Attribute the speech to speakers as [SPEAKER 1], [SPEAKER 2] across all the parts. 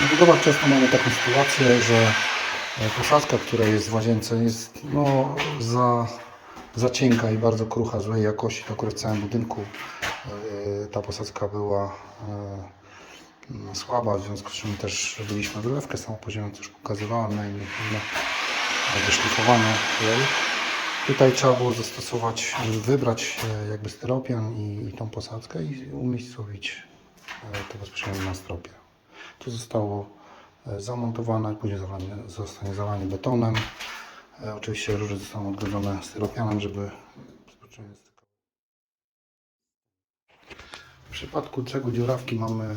[SPEAKER 1] Na budowach często mamy taką sytuację, że e, posadzka, która jest w łazience jest no, za, za cienka i bardzo krucha, złej jakości. To akurat w całym budynku e, ta posadzka była e, słaba, w związku z czym też robiliśmy wylewkę samopoziemną, co już pokazywałem na innych filmach, wyszlifowanie. Tutaj trzeba było zastosować, wybrać jakby styropian i, i tą posadzkę i umiejscowić to bezpośrednio na stropie. To zostało e, zamontowane, później zalanie, zostanie zalanie betonem. E, Oczywiście róże zostaną odgrodzone styropianem, żeby. W przypadku cegły dziurawki mamy e,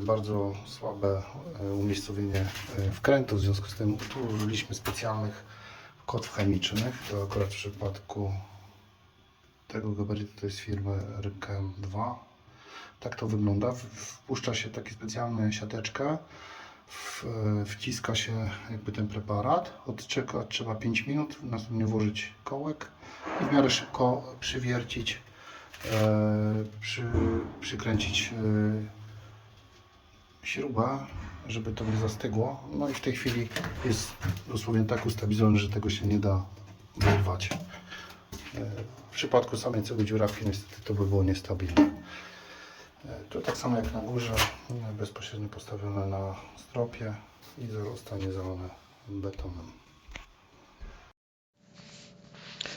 [SPEAKER 1] bardzo słabe umiejscowienie wkrętów, w związku z tym tu użyliśmy specjalnych kotw chemicznych. To akurat w przypadku tego gabarytu to jest firmy Rykem 2. Tak to wygląda. Wpuszcza się takie specjalne siateczkę, wciska się jakby ten preparat, odczekać trzeba 5 minut, następnie włożyć kołek i w miarę szybko przywiercić, e, przy, przykręcić e, śrubę, żeby to nie zastygło. No i w tej chwili jest dosłownie tak ustabilizowane, że tego się nie da wyrwać. E, W przypadku samej całej dziurawki niestety to by było niestabilne. E, Tu tak samo jak na górze, e, bezpośrednio postawione na stropie i zostanie zalane betonem.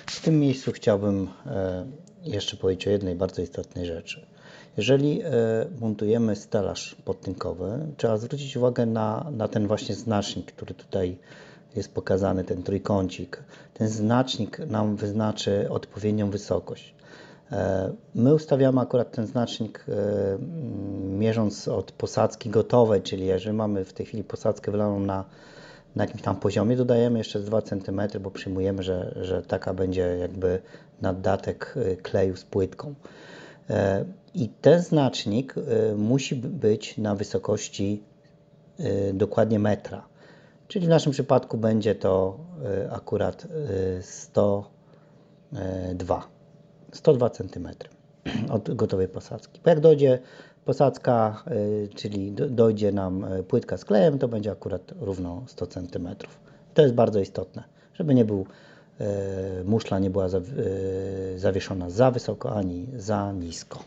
[SPEAKER 2] W tym miejscu chciałbym e, jeszcze powiedzieć o jednej bardzo istotnej rzeczy. Jeżeli montujemy stelaż podtynkowy, trzeba zwrócić uwagę na, na ten właśnie znacznik, który tutaj jest pokazany, ten trójkącik. Ten znacznik nam wyznaczy odpowiednią wysokość. E, My ustawiamy akurat ten znacznik e, mierząc od posadzki gotowej, czyli jeżeli mamy w tej chwili posadzkę wylaną na, na jakimś tam poziomie, dodajemy jeszcze z 2 cm, bo przyjmujemy, że, że taka będzie jakby naddatek e, kleju z płytką. I ten znacznik musi być na wysokości dokładnie metra. Czyli w naszym przypadku będzie to akurat e, 102, 102 cm od gotowej posadzki. Jak dojdzie posadzka, e, czyli do- dojdzie nam e, płytka z klejem, to będzie akurat równo 100 cm. To jest bardzo istotne, żeby nie był e, muszla nie była za- zawieszona za wysoko ani za nisko.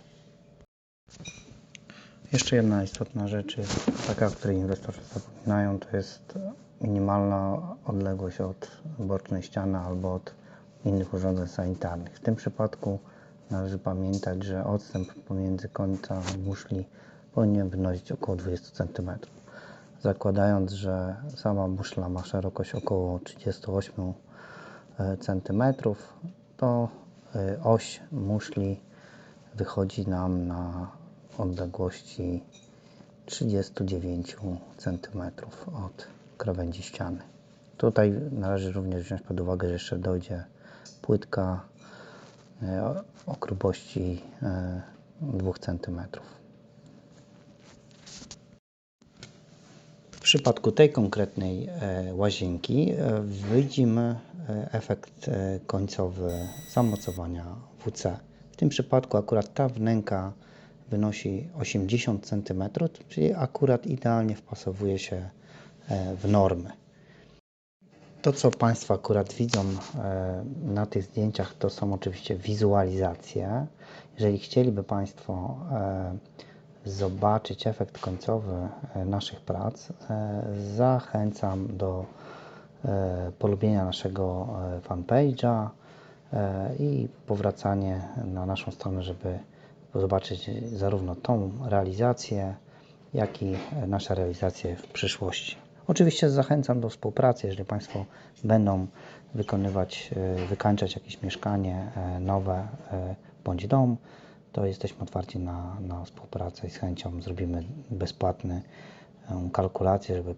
[SPEAKER 2] Jeszcze jedna istotna rzecz, jest taka, o której inwestorzy zapominają, to jest minimalna odległość od bocznej ściany albo od innych urządzeń sanitarnych. W tym przypadku należy pamiętać, że odstęp pomiędzy końca muszli powinien wynosić około 20 cm. Zakładając, że sama muszla ma szerokość około 38 cm, to e, oś muszli wychodzi nam na odległości 39 cm od krawędzi ściany. Tutaj należy również wziąć pod uwagę, że jeszcze dojdzie płytka e, o- grubości e, 2 cm. W przypadku tej konkretnej e, łazienki e, widzimy e, efekt e, końcowy zamocowania WC. W tym przypadku akurat ta wnęka wynosi 80 cm, czyli akurat idealnie wpasowuje się e, w normy. To, co Państwo akurat widzą e, na tych zdjęciach, to są oczywiście wizualizacje. Jeżeli chcieliby Państwo e, zobaczyć efekt końcowy e, naszych prac, zachęcam do polubienia naszego fanpage'a i powracanie na naszą stronę, żeby zobaczyć zarówno tą realizację, jak i nasze realizacje w przyszłości. Oczywiście zachęcam do współpracy, jeżeli Państwo będą wykonywać, e, wykańczać jakieś mieszkanie e, nowe e, bądź dom, to jesteśmy otwarci na, na współpracę i z chęcią zrobimy bezpłatny kalkulację, żeby